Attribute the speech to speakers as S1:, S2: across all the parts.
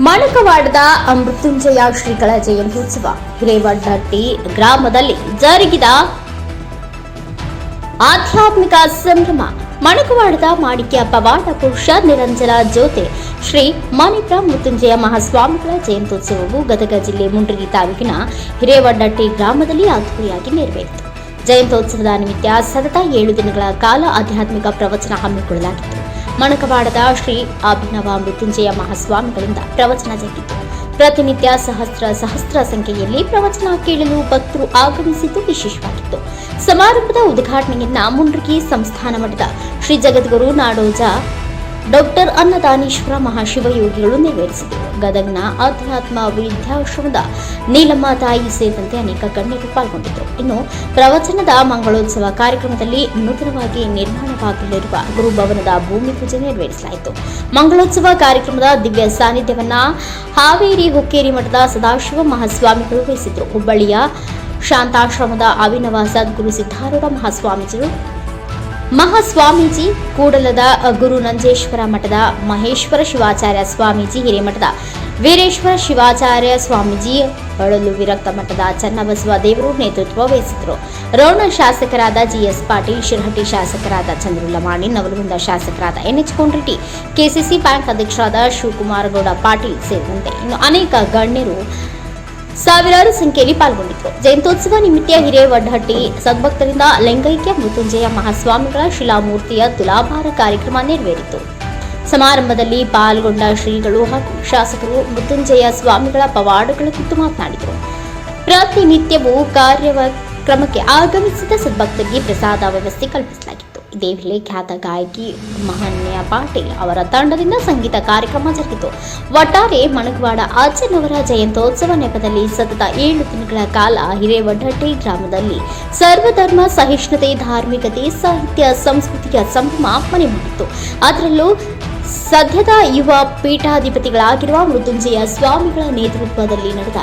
S1: ಮಣಕವಾಡದ ಮೃತ್ಯುಂಜಯ ಶ್ರೀಗಳ ಜಯಂತ್ಯುತ್ಸವ. ಹಿರೇವಡ್ಡಟ್ಟಿ ಗ್ರಾಮದಲ್ಲಿ ಜರುಗಿದ ಆಧ್ಯಾತ್ಮಿಕ ಸಂಭ್ರಮ. ಮಣಕವಾಡದ ಮಾಣಿಕ್ಯ ಪವಾಡ ಪುರುಷ ನಿರಂಜನ ಜ್ಯೋತಿ. ಶ್ರೀ ಮಾಣಿಕ ಮೃತ್ಯುಂಜಯ ಮಹಾಸ್ವಾಮಿಗಳ ಜಯಂತ್ಯುತ್ಸವವು ಗದಗ ಜಿಲ್ಲೆ ಮುಂಡ್ರಿಗಿ ತಾಲೂಕಿನ ಹಿರೇವಡ್ಡಟ್ಟಿ ಗ್ರಾಮದಲ್ಲಿ ಅದ್ದೂರಿಯಾಗಿ ನೆರವೇರಿತು. ಜಯಂತ್ಯೋತ್ಸವದ ನಿಮಿತ್ತ ಸತತ ಏಳು ದಿನಗಳ ಕಾಲ ಆಧ್ಯಾತ್ಮಿಕ ಪ್ರವಚನ ಹಮ್ಮಿಕೊಳ್ಳಲಾಗಿತ್ತು. ಮಣಕವಾಡದ ಶ್ರೀ ಅಭಿನವ ಮೃತ್ಯುಂಜಯ ಮಹಾಸ್ವಾಮಿಗಳಿಂದ ಪ್ರವಚನ ಜರುಗಿತು ಪ್ರತಿನಿತ್ಯ ಸಹಸ್ರ ಸಹಸ್ರ ಸಂಖ್ಯೆಯಲ್ಲಿ ಪ್ರವಚನ ಕೇಳಲು ಭಕ್ತರು ಆಗಮಿಸಿದ್ದು ವಿಶೇಷವಾಗಿತ್ತು. ಸಮಾರಂಭದ ಉದ್ಘಾಟನೆಯನ್ನ ಮುಂಡ್ರಿಗಿ ಸಂಸ್ಥಾನ ಮಠದ ಶ್ರೀ ಜಗದ್ಗುರು ನಾಡೋಜ ಡಾಕ್ಟರ್ ಅನ್ನದಾನೀಶ್ವರ ಮಹಾಶಿವಯೋಗಿಗಳು ನೆರವೇರಿಸಿದರು. ಗದಗ್ನ ಅಧ್ಯಾತ್ಮ ವಿದ್ಯಾಶ್ರಮದ ನೀಲಮ್ಮ ತಾಯಿ ಸೇರಿದಂತೆ ಅನೇಕ ಗಣ್ಯರು ಪಾಲ್ಗೊಂಡಿದ್ದರು. ಇನ್ನು ಪ್ರವಚನದ ಮಂಗಳೋತ್ಸವ ಕಾರ್ಯಕ್ರಮದಲ್ಲಿ ನೂತನವಾಗಿ ನಿರ್ಮಾಣವಾಗಲಿರುವ ಗುರುಭವನದ ಭೂಮಿ ಪೂಜೆ ನೆರವೇರಿಸಲಾಯಿತು. ಮಂಗಳೋತ್ಸವ ಕಾರ್ಯಕ್ರಮದ ದಿವ್ಯ ಸಾನ್ನಿಧ್ಯವನ್ನ ಹಾವೇರಿ ಹುಕ್ಕೇರಿ ಮಠದ ಸದಾಶಿವ ಮಹಾಸ್ವಾಮಿಗಳು ವಹಿಸಿದ್ರು ಹುಬ್ಬಳ್ಳಿಯ ಶಾಂತಾಶ್ರಮದ ಅವಿನವಾಸ ಗುರು ಸಿದ್ಧಾರೂಢ ಮಹಾಸ್ವಾಮೀಜಿಗಳು ಮಹಾಸ್ವಾಮೀಜಿ ಕೂಡಲದ ಗುರು ನಂಜೇಶ್ವರ ಮಠದ ಮಹೇಶ್ವರ ಶಿವಾಚಾರ್ಯ ಸ್ವಾಮೀಜಿ ಹಿರೇಮಠದ ವೀರೇಶ್ವರ ಶಿವಾಚಾರ್ಯ ಸ್ವಾಮೀಜಿ ಹೊಳಲು ವಿರಕ್ತ ಮಠದ ಚನ್ನಬಸವ ದೇವರು ನೇತೃತ್ವ ವಹಿಸಿದರು ರೌಣ ಶಾಸಕರಾದ ಜಿಎಸ್ ಪಾಟೀಲ್, ಶಿರಹಟ್ಟಿ ಶಾಸಕರಾದ ಚಂದ್ರುಲಮಾಣಿ, ನವಲಗುಂದ ಶಾಸಕರಾದ ಎನ್ಎಚ್ ಕೊಂಡ್ರೆಡ್ಡಿ, ಕೆಸಿಸಿ ಬ್ಯಾಂಕ್ ಅಧ್ಯಕ್ಷರಾದ ಶಿವಕುಮಾರ ಗೌಡ ಪಾಟೀಲ್ ಸೇರಿದಂತೆ ಇನ್ನು ಅನೇಕ ಗಣ್ಯರು ಸಾವಿರಾರು ಸಂಖ್ಯೆಯಲ್ಲಿ ಪಾಲ್ಗೊಂಡಿದ್ದರು. ಜಯಂತ್ಯೋತ್ಸವ ನಿಮಿತ್ತ ಹಿರೇವಡ್ಡಹಟ್ಟಿ ಸದ್ಭಕ್ತರಿಂದ ಲಿಂಗೈಕ್ಯ ಮೃತ್ಯುಂಜಯ ಮಹಾಸ್ವಾಮಿಗಳ ಶಿಲಾಮೂರ್ತಿಯ ತುಲಾಭಾರ ಕಾರ್ಯಕ್ರಮ ನೆರವೇರಿತು. ಸಮಾರಂಭದಲ್ಲಿ ಪಾಲ್ಗೊಂಡ ಶ್ರೀಗಳು ಹಾಗೂ ಶಾಸಕರು ಮೃತ್ಯುಂಜಯ ಸ್ವಾಮಿಗಳ ಪವಾಡಗಳ ಕುರಿತು ಮಾತನಾಡಿದರು. ಪ್ರತಿನಿತ್ಯವೂ ಕಾರ್ಯಕ್ರಮಕ್ಕೆ ಆಗಮಿಸಿದ ಸದ್ಭಕ್ತರಿಗೆ ಪ್ರಸಾದ ವ್ಯವಸ್ಥೆ ಕಲ್ಪಿಸಲಾಗಿತ್ತು. ಇದೇ ವೇಳೆ ಖ್ಯಾತ ಗಾಯಕಿ ಮಹನ್ಯ ಪಾಟೀಲ್ ಅವರ ತಂಡದಿಂದ ಸಂಗೀತ ಕಾರ್ಯಕ್ರಮ ಜರುಗಿತು. ಒಟ್ಟಾರೆ ಮಣಗವಾಡ ಅಜ್ಜನವರ ಜಯಂತೋತ್ಸವ ನೆಪದಲ್ಲಿ ಸತತ ಏಳು ದಿನಗಳ ಕಾಲ ಹಿರೇವಡ್ಡಟ್ಟಿ ಗ್ರಾಮದಲ್ಲಿ ಸರ್ವಧರ್ಮ ಸಹಿಷ್ಣುತೆ, ಧಾರ್ಮಿಕತೆ, ಸಾಹಿತ್ಯ, ಸಂಸ್ಕೃತಿಯ ಸಂಭ್ರಮ ಮನೆ ಮಾಡಿತ್ತು ಅದರಲ್ಲೂ ಸದ್ಯದ ಯುವ ಪೀಠಾಧಿಪತಿಗಳಾಗಿರುವ ಮೃತ್ಯುಂಜಯ ಸ್ವಾಮಿಗಳ ನೇತೃತ್ವದಲ್ಲಿ ನಡೆದ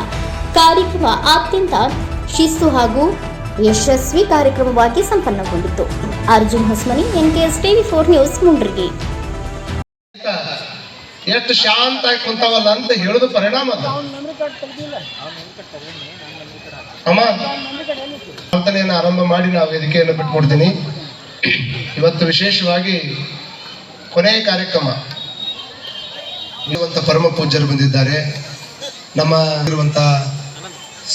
S1: ಕಾರ್ಯಕ್ರಮ ಅತ್ಯಂತ ಶಿಸ್ತು ಹಾಗೂ ಯಶಸ್ವಿ ಕಾರ್ಯಕ್ರಮವಾಗಿ ಸಂಪನ್ನಗೊಂಡಿತು. Arjun Hosmani, NKS TV four news, ಮುಂಡ್ರಿಗೆ.
S2: ಎಷ್ಟು ಶಾಂತ ಆಗಿ ಕುಂತಾವಲ್ಲ ಅಂತ ಹೇಳುದು ಪರಿಣಾಮ ಅಮ್ಮ ಆರಂಭ ಮಾಡಿ ನಾವು ವೇದಿಕೆಯನ್ನು ಬಿಟ್ಕೊಡ್ತೀನಿ ಇವತ್ತು ವಿಶೇಷವಾಗಿ ಕೊನೆಯ ಕಾರ್ಯಕ್ರಮ. ಇರುವಂತ ಪರಮ ಪೂಜ್ಯರು ಬಂದಿದ್ದಾರೆ. ನಮ್ಮ ಇರುವಂತ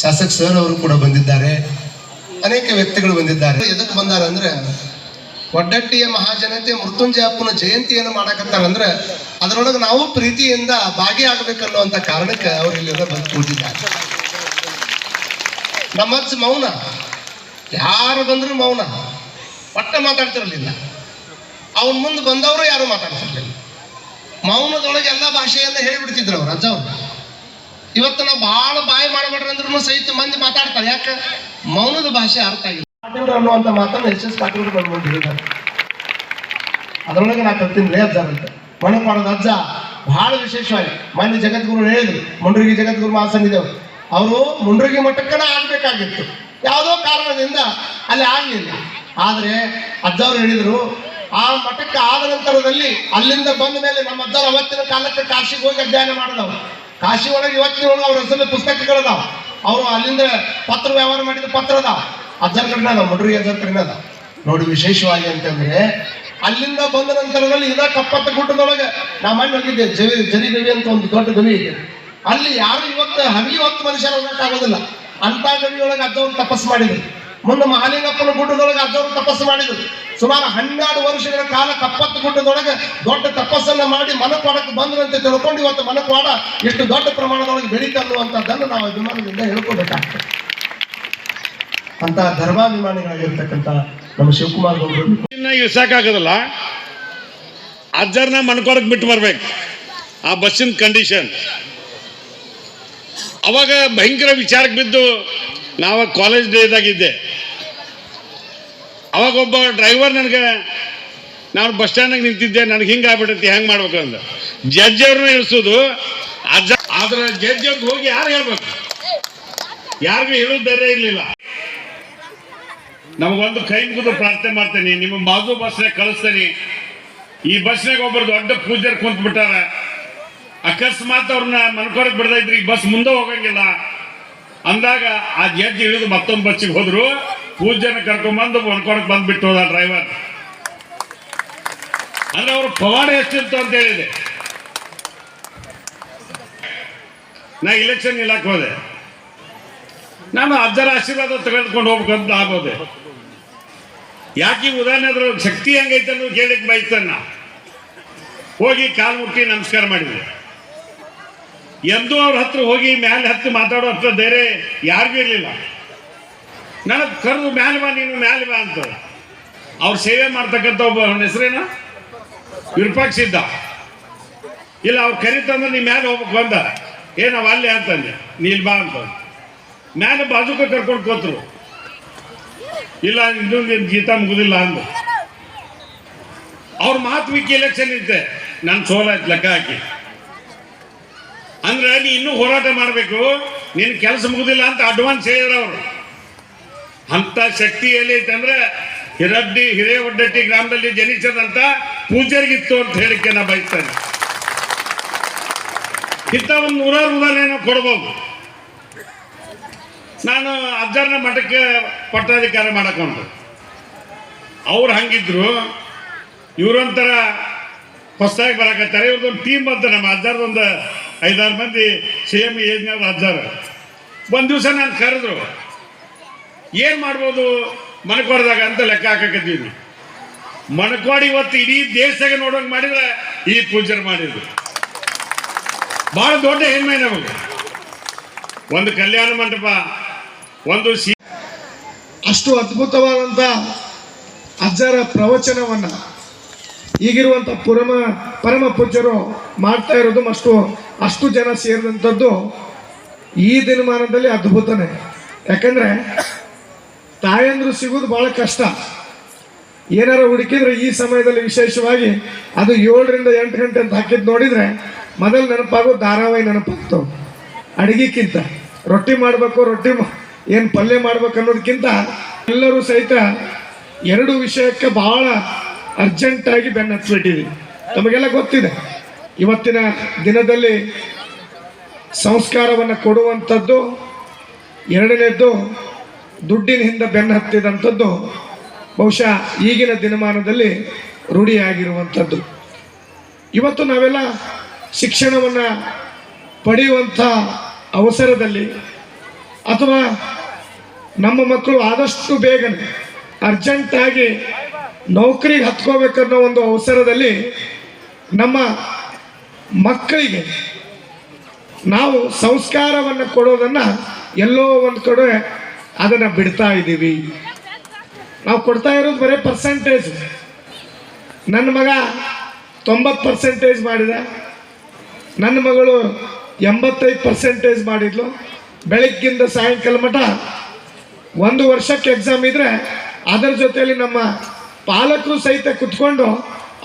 S2: ಶಾಸಕ ಸರ್ ಅವರು ಕೂಡ ಬಂದಿದ್ದಾರೆ. ಅನೇಕ ವ್ಯಕ್ತಿಗಳು ಬಂದಿದ್ದಾರೆ. ಎದಕ್ಕೆ ಬಂದಾರ ಅಂದ್ರೆ ಒಡ್ಡಟ್ಟಿಯ ಮಹಾಜನತೆ ಮೃತ್ಯುಂಜಯ ಅಪ್ಪನ ಜಯಂತಿಯನ್ನು ಮಾಡಕತ್ತಾರಂದ್ರೆ, ಅದರೊಳಗೆ ನಾವು ಪ್ರೀತಿಯಿಂದ ಭಾಗಿಯಾಗಬೇಕನ್ನುವಂತ ಕಾರಣಕ್ಕೆ ಅವರು ಇಲ್ಲೆಲ್ಲ ಬಂದು ಕೂತಿದ್ದಾರೆ. ನಮ್ಮ ಅಜ್ಜ ಮೌನ. ಯಾರು ಬಂದ್ರು ಮೌನ. ಒಟ್ಟ ಮಾತಾಡ್ತಿರಲಿಲ್ಲ. ಅವನ ಮುಂದೆ ಬಂದವರು ಯಾರು ಮಾತಾಡ್ತಿರ್ಲಿಲ್ಲ. ಮೌನದೊಳಗೆ ಎಲ್ಲ ಭಾಷೆಯನ್ನ ಹೇಳಿಬಿಡ್ತಿದ್ರು ಅವ್ರು ಅಜ್ಜ ಅವ್ರು. ಇವತ್ತು ನಾವು ಭಾಳ ಬಾಯಿ ಮಾಡಬೇಡ್ರಿ ಅಂದ್ರೂ ಸಹಿತ ಮಂದಿ ಮಾತಾಡ್ತಾರೆ. ಯಾಕೆ? ಮೌನದ ಭಾಷೆ ಅರ್ಥ ಆಗಿಲ್ಲ. ಅನ್ನುವಂಥ ಮಾತನ್ನ ಎಸ್ ಎಸ್ ಪಾಟೀಲ್ರು ಬಂದು ಮುಂದೆ ಹೇಳಿದ್ದಾರೆ. ಅದರೊಳಗೆ ನಾ ಕಲ್ತೀನಿ ಲೇ ಅಜ್ಜ ಅಂತ. ಮಾಡೋದು ಅಜ್ಜ ಬಹಳ ವಿಶೇಷವಾಗಿ. ಮಾನ್ಯ ಜಗದ್ಗುರು ಹೇಳಿದ್ರು, ಮುಂಡ್ರಿಗಿ ಜಗದ್ಗುರು ಮಹಾಸನ್ನಿದೇವರು ಅವರು ಮುಂಡ್ರಿಗಿ ಮಠಕ್ಕನ ಆಗ್ಬೇಕಾಗಿತ್ತು. ಯಾವುದೋ ಕಾರಣದಿಂದ ಅಲ್ಲಿ ಆಗಲಿಲ್ಲ. ಆದರೆ ಅಜ್ಜವ್ರು ಹೇಳಿದರು, ಆ ಮಠಕ್ಕೆ ಆದ ನಂತರದಲ್ಲಿ ಅಲ್ಲಿಂದ ಬಂದ ಮೇಲೆ ನಮ್ಮ ಅಜ್ಜರು ಅವತ್ತಿನ ಕಾಲಕ್ಕೆ ಕಾಶಿಗೆ ಹೋಗಿ ಅಧ್ಯಯನ ಮಾಡಿದವರು. ಕಾಶಿ ಒಳಗೆ ಇವತ್ತಿನ ಅವ್ರ ಹೆಸರಲ್ಲಿ ಪುಸ್ತಕಗಳದಾವ. ಅವರು ಅಲ್ಲಿಂದ ಪತ್ರ ವ್ಯವಹಾರ ಮಾಡಿದ ಪತ್ರ ಅದ. ಅಜ್ಜರ್ ಕಡಿಮೆ ಅದ ಮುಂಡ್ರಿಗಿ ಅಜ್ಜರ್ ಕಡಿಮೆ ಅದಾವ ನೋಡಿ ವಿಶೇಷವಾಗಿ ಅಂತಂದ್ರೆ, ಅಲ್ಲಿಂದ ಬಂದ ನಂತರದಲ್ಲಿ ಇದ ಕಪ್ಪತ್ತ ಗುಡ್ಡದೊಳಗೆ ನಾ ಮಣ್ಣು ಹೋಗಿದ್ದೆ ಜವಿ ಜರಿ ಗವಿ ಅಂತ ಒಂದು ದೊಡ್ಡ ಗವಿ ಇದೆ. ಅಲ್ಲಿ ಯಾರು ಇವತ್ತು ಹಗಲಿ ಹೊತ್ತು ಮನುಷ್ಯರು ಹೋಗಕ್ಕಾಗೋದಿಲ್ಲ ಅಂತ ಗವಿಯೊಳಗೆ ಅಜ್ಜವ್ರು ತಪಸ್ಸು ಮಾಡಿದ್ರು. ಮುಂದೆ ಮಹಾಲಿಂಗಪ್ಪನ ಗುಡ್ಡದೊಳಗೆ ಅಜ್ಜವ್ರು ತಪಸ್ಸು ಮಾಡಿದ್ರು. ಸುಮಾರು ಹನ್ನೆರಡು ವರ್ಷಗಳ ಕಾಲ ಕಪ್ಪತ್ತು ಗುಡ್ಡದೊಳಗೆ ದೊಡ್ಡ ತಪಸ್ಸನ್ನ ಮಾಡಿ ಮನಪಾಡಕ್ಕೆ ಬಂದ್ರು ಅಂತ ತಿಳ್ಕೊಂಡು ಇವತ್ತು ಮನಪಾಡ ಎಷ್ಟು ದೊಡ್ಡ ಪ್ರಮಾಣದೊಳಗೆ ಬೆಳೀತಲ್ಲುವಂತದ್ದನ್ನು ನಾವು ಅಭಿಮಾನದಿಂದ ಹೇಳ್ಕೋಬೇಕಾಗ್ತದೆ ಅಂತ ಧರ್ಮಾಭಿಮಾನಿಗಳಾಗಿರ್ತಕ್ಕಂಥ ನಮ್ಮ ಶಿವಕುಮಾರ್
S3: ಇಳ್ಸಕ್ಕಾಗದಲ್ಲ ಅಜ್ಜರ್ನ ಮನ್ಕೊಡಕ್ ಬಿಟ್ಟು ಬರ್ಬೇಕು. ಆ ಬಸ್ಸಿನ ಕಂಡೀಷನ್ ಅವಾಗ ಭಯಂಕರ ವಿಚಾರಕ್ಕೆ ಬಿದ್ದು ನಾವು ಕಾಲೇಜ್ ಡೇದಾಗಿದ್ದೆ ಅವಾಗ ಒಬ್ಬ ಡ್ರೈವರ್ ನನಗೆ, ನಾನು ಬಸ್ ಸ್ಟ್ಯಾಂಡಾಗ ನಿಂತಿದ್ದೆ, ನನಗೆ ಹಿಂಗೆ ಆಗ್ಬಿಟ್ಟೈತಿ ಹೆಂಗೆ ಮಾಡ್ಬೇಕು? ಅಂತ ಜಡ್ಜ್ ಅವ್ರನ್ನ ಇಳಿಸೋದು, ಅಜ್ಜ ಆದ್ರೆ ಜಡ್ಜ್ ಹೋಗಿ ಯಾರು ಹೇಳ್ಬೇಕು? ಯಾರಿಗೂ ಹೇಳೋದು ಧೈರ್ಯ ಇರಲಿಲ್ಲ. ನಮಗೊಂದು ಕೈ ಮುಗಿದು ಪ್ರಾರ್ಥನೆ ಮಾಡ್ತೇನೆ. ನಿಮ್ಮ ಮಾಧು ಬಸ್ನಾಗ ಕಳಿಸ್ತೇನೆ. ಈ ಬಸ್ನಾಗ ಒಬ್ಬರು ದೊಡ್ಡ ಪೂಜ್ಯರು ಕುಂತ್ ಬಿಟ್ಟಾರ ಅಕಸ್ಮಾತ್ ಅವ್ರನ್ನ ಮನ್ಕೊರಕ್ ಬಿಡದ ಈ ಬಸ್ ಮುಂದೆ ಹೋಗಂಗಿಲ್ಲ. ಅಂದಾಗ ಆ ಜಡ್ಜ್ ಇಳಿದು ಮತ್ತೊಂದು ಬಸ್ಸಿಗೆ ಹೋದ್ರು. ಪೂಜೆನ ಕರ್ಕೊಂಡ್ಬಂದು ಮನ್ಕೊಳಕ್ ಬಂದ್ಬಿಟ್ಟು ಹೋದ ಡ್ರೈವರ್ ಅಂದ್ರೆ ಅವ್ರ ಪವಾಡ ಎಷ್ಟಿತ್ತು ಅಂತ ಹೇಳಿದೆ. ನಾ ಇಲೆಕ್ಷನ್ ಇಲಾಖೆ ಹೋದೆ. ನಾನು ಅಜ್ಜರ ಆಶೀರ್ವಾದ ತೆಗೆದುಕೊಂಡು ಹೋಗ್ಬೇಕಂತ ಆಗೋದೆ. ಯಾಕೆ ಉದಾಹರಣೆ ಅದ್ರ ಶಕ್ತಿ ಹೆಂಗೈತೆ ಅನ್ನೋದು ಕೇಳಿಕ್ ಬೈತನ್ನ ಹೋಗಿ ಕಾಲು ಮುಟ್ಟಿ ನಮಸ್ಕಾರ ಮಾಡಿದೆ. ಎಂದೂ ಅವ್ರ ಹತ್ರ ಹೋಗಿ ಮ್ಯಾಲೆ ಹತ್ತಿ ಮಾತಾಡೋ ಹತ್ರ ಬೇರೆ ಯಾರಿಗೂ ಇರಲಿಲ್ಲ. ನನಗೆ ಕರೆದು ಮ್ಯಾಲೆ ಬಾ, ನೀನು ಮ್ಯಾಲೆ ಬಾ ಅಂತ. ಅವ್ರು ಸೇವೆ ಮಾಡ್ತಕ್ಕಂಥ ಒಬ್ಬ ಅವನ ಹೆಸರೇನ? ವಿರೂಪಾಕ್ಷಿದ್ದ ಇಲ್ಲ, ಅವ್ರು ಕರೀತಂದ್ರೆ ನೀ ಮ್ಯಾಲೆ ಹೋಗ್ಬೇಕು ಬಂದ. ಏನವ ಅಲ್ಲೇ ಅಂತಂದೆ. ನೀಲ್ ಬಾ ಅಂತ ಮ್ಯಾಲೆ ಬಾಜುಕ ಕರ್ಕೊಂಡು ಕೂತರು. ಇಲ್ಲ, ಇನ್ನೊಂದು ಗೀತ ಮುಗುದಿಲ್ಲ ಅಂದ ಅವ್ರ ಮಾತು ವಿಕ್ಕಿ ಎಲೆಕ್ಷನ್ ಇದ್ದೆ. ನಾನು ಸೋಲಾಯ್ತು ಲೆಕ್ಕ ಹಾಕಿ. ಅಂದ್ರೆ ನೀ ಇನ್ನೂ ಹೋರಾಟ ಮಾಡಬೇಕು. ನಿನ್ನ ಕೆಲಸ ಮುಗುದಿಲ್ಲ ಅಂತ ಅಡ್ವಾನ್ಸ್ ಹೇಳಿದ್ರು ಅವರು. ಅಂತ ಶಕ್ತಿ ಎಲ್ಲಿ ಐತಂದ್ರೆ ಅಂದ್ರೆ ಹಿರಡ್ಡಿ ಹಿರೇವಡ್ಡಟ್ಟಿ ಗ್ರಾಮದಲ್ಲಿ ಜನಿಸದಂತ ಪೂಜರಿಗಿತ್ತು ಅಂತ ಹೇಳಿಕೆ ನಾ ಬಯಸ್ತೇನೆ. ಇಂಥ ಒಂದು ನೂರಾರು ಉದಾಹರಣೆ ನಾವು ಕೊಡ್ಬೋದು. ನಾನು ಅಜ್ಜರ್ನ ಮಠಕ್ಕೆ ಪಟ್ಟಾಧಿಕಾರ ಮಾಡಕೊಂಡು. ಅವ್ರು ಹಂಗಿದ್ರು, ಇವ್ರೊಂಥರ ಹೊಸದಾಗಿ ಬರಕತ್ತಾರೆ. ಇವ್ರದ್ದೊಂದು ಟೀಮ್ ಅಂತ ನಮ್ಮ ಅಜ್ಜಾರ್ದೊಂದು ಐದಾರು ಮಂದಿ ಸೇಮ್ ಏಜ್ನವ್ರು ಅಜ್ಜಾರ. ಒಂದು ದಿವಸ ನಾನು ಕರೆದ್ರು ಏನು ಮಾಡ್ಬೋದು? ಮನಕೋಡ್ದಾಗ ಅಂತ ಲೆಕ್ಕ ಹಾಕಕತ್ತೀವಿ ಮಣಕ್ವಾಡ ಇವತ್ತು ಇಡೀ ದೇಶದಾಗ ನೋಡೋಂಗೆ ಮಾಡಿದ್ರೆ ಈ ಪೂಜೆ ಮಾಡಿದ್ರು. ಬಹಳ ದೊಡ್ಡ ಹೆಮ್ಮೆ ನಮಗೆ. ಒಂದು ಕಲ್ಯಾಣ ಮಂಟಪ, ಒಂದು
S4: ಅಷ್ಟು ಅದ್ಭುತವಾದಂಥ ಅಜ್ಜರ ಪ್ರವಚನವನ್ನು ಈಗಿರುವಂಥ ಪುರಮ ಪರಮ ಪೂಜ್ಯರು ಮಾಡ್ತಾ ಇರೋದು ಅಷ್ಟು ಅಷ್ಟು ಜನ ಸೇರಿದಂಥದ್ದು ಈ ದಿನಮಾನದಲ್ಲಿ ಅದ್ಭುತನೇ. ಯಾಕಂದರೆ ತಾಯಂದ್ರು ಸಿಗೋದು ಬಹಳ ಕಷ್ಟ. ಏನಾರ ಹುಡುಕಿದ್ರೆ ಈ ಸಮಯದಲ್ಲಿ ವಿಶೇಷವಾಗಿ ಅದು ಏಳರಿಂದ ಎಂಟು ಗಂಟೆ ಅಂತ ಹಾಕಿದ್ ನೋಡಿದ್ರೆ ಮೊದಲು ನೆನಪಾಗೋ ಧಾರಾವಾಹಿ ನೆನಪಾಗ್ತವೆ. ಅಡಿಗೆಕ್ಕಿಂತ ರೊಟ್ಟಿ ಮಾಡಬೇಕು, ರೊಟ್ಟಿ ಏನು ಪಲ್ಯ ಮಾಡ್ಬೇಕು ಅನ್ನೋದಕ್ಕಿಂತ ಎಲ್ಲರೂ ಸಹಿತ ಎರಡು ವಿಷಯಕ್ಕೆ ಬಹಳ ಅರ್ಜೆಂಟಾಗಿ ಬೆನ್ನು ಹಚ್ಬಿಟ್ಟಿದ್ದೀವಿ ತಮಗೆಲ್ಲ ಗೊತ್ತಿದೆ, ಇವತ್ತಿನ ದಿನದಲ್ಲಿ ಸಂಸ್ಕಾರವನ್ನು ಕೊಡುವಂಥದ್ದು, ಎರಡನೇದ್ದು ದುಡ್ಡಿನ ಹಿಂದೆ ಬೆನ್ನು ಹತ್ತಿದಂಥದ್ದು ಬಹುಶಃ ಈಗಿನ ದಿನಮಾನದಲ್ಲಿ ರೂಢಿಯಾಗಿರುವಂಥದ್ದು. ಇವತ್ತು ನಾವೆಲ್ಲ ಶಿಕ್ಷಣವನ್ನು ಪಡೆಯುವಂಥ ಅವಸರದಲ್ಲಿ ಅಥವಾ ನಮ್ಮ ಮಕ್ಕಳು ಆದಷ್ಟು ಬೇಗನೆ ಅರ್ಜೆಂಟಾಗಿ ನೌಕರಿಗೆ ಹತ್ಕೋಬೇಕನ್ನೋ ಒಂದು ಅವಸರದಲ್ಲಿ ನಮ್ಮ ಮಕ್ಕಳಿಗೆ ನಾವು ಸಂಸ್ಕಾರವನ್ನು ಕೊಡೋದನ್ನು ಎಲ್ಲೋ ಒಂದು ಕಡೆ ಅದನ್ನು ಬಿಡ್ತಾ ಇದ್ದೀವಿ. ನಾವು ಕೊಡ್ತಾ ಇರೋದು ಬರೀ ಪರ್ಸೆಂಟೇಜ್ ನನ್ನ ಮಗ ತೊಂಬತ್ತು ಪರ್ಸೆಂಟೇಜ್ ಮಾಡಿದ. ನನ್ನ ಮಗಳು ಎಂಬತ್ತೈದು ಪರ್ಸೆಂಟೇಜ್ ಮಾಡಿದ್ಲು. ಬೆಳಗ್ಗಿಂದ ಸಾಯಂಕಾಲ ಮಠ ಒಂದು ವರ್ಷಕ್ಕೆ ಎಕ್ಸಾಮ್ ಇದ್ರೆ ಅದರ ಜೊತೆಯಲ್ಲಿ ನಮ್ಮ ಪಾಲಕರು ಸಹಿತ ಕುತ್ಕೊಂಡು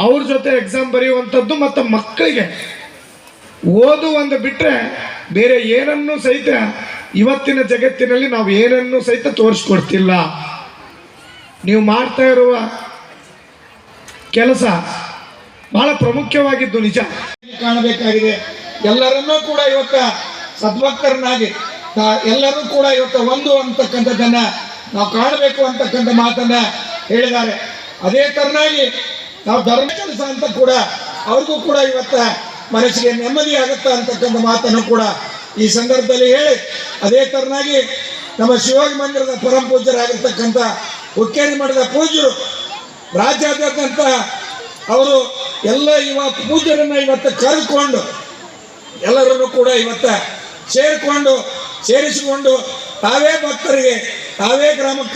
S4: ಅವ್ರ ಜೊತೆ ಎಕ್ಸಾಮ್ ಬರೆಯುವಂಥದ್ದು ಮತ್ತು ಮಕ್ಕಳಿಗೆ ಓದು ಒಂದು ಬಿಟ್ಟರೆ ಬೇರೆ ಏನನ್ನೂ ಸಹಿತ ಇವತ್ತಿನ ಜಗತ್ತಿನಲ್ಲಿ ನಾವು ಏನನ್ನು ಸಹಿತ ತೋರಿಸ್ಕೊಡ್ತಿಲ್ಲ. ನೀವು ಮಾಡ್ತಾ ಇರುವ ಕೆಲಸ ಬಹಳ ಪ್ರಮುಖವಾಗಿದ್ದು ನಿಜ.
S5: ಕಾಣಬೇಕಾಗಿದೆ. ಎಲ್ಲರನ್ನೂ ಕೂಡ ಇವತ್ತ ಸದ್ಭಕ್ತರನ್ನಾಗಿ ಎಲ್ಲರೂ ಕೂಡ ಇವತ್ತ ಒಂದು ಅಂತಕ್ಕಂಥದ್ದನ್ನ ನಾವು ಕಾಣಬೇಕು ಅಂತಕ್ಕಂಥ ಮಾತನ್ನ ಹೇಳಿದ್ದಾರೆ. ಅದೇ ತರನಾಗಿ ನಾವು ಧರ್ಮ ಕೆಲಸ ಅಂತ ಕೂಡ ಅವ್ರಿಗೂ ಕೂಡ ಇವತ್ತ ಮನಸ್ಸಿಗೆ ನೆಮ್ಮದಿ ಆಗುತ್ತ ಅಂತಕ್ಕಂಥ ಮಾತನ್ನು ಕೂಡ ಈ ಸಂದರ್ಭದಲ್ಲಿ ಹೇಳಿ, ಅದೇ ತರನಾಗಿ ನಮ್ಮ ಶಿವಾಜಿ ಮಂದಿರದ ಪರಮ ಪೂಜ್ಯರಾಗಿರ್ತಕ್ಕಂಥ ಹುಕ್ಕೇರಿ ಮಠದ ಪೂಜ್ಯರು, ರಾಜ್ಯಾದ್ಯಂತ ಅವರು ಎಲ್ಲ ಇವ ಪೂಜ್ಯರನ್ನ ಇವತ್ತು ಕರೆದುಕೊಂಡು, ಎಲ್ಲರನ್ನು ಕೂಡ ಇವತ್ತ ಸೇರಿಕೊಂಡು, ಸೇರಿಸಿಕೊಂಡು ತಾವೇ ಭಕ್ತರಿಗೆ, ತಾವೇ ಗ್ರಾಮಕ್ಕೆ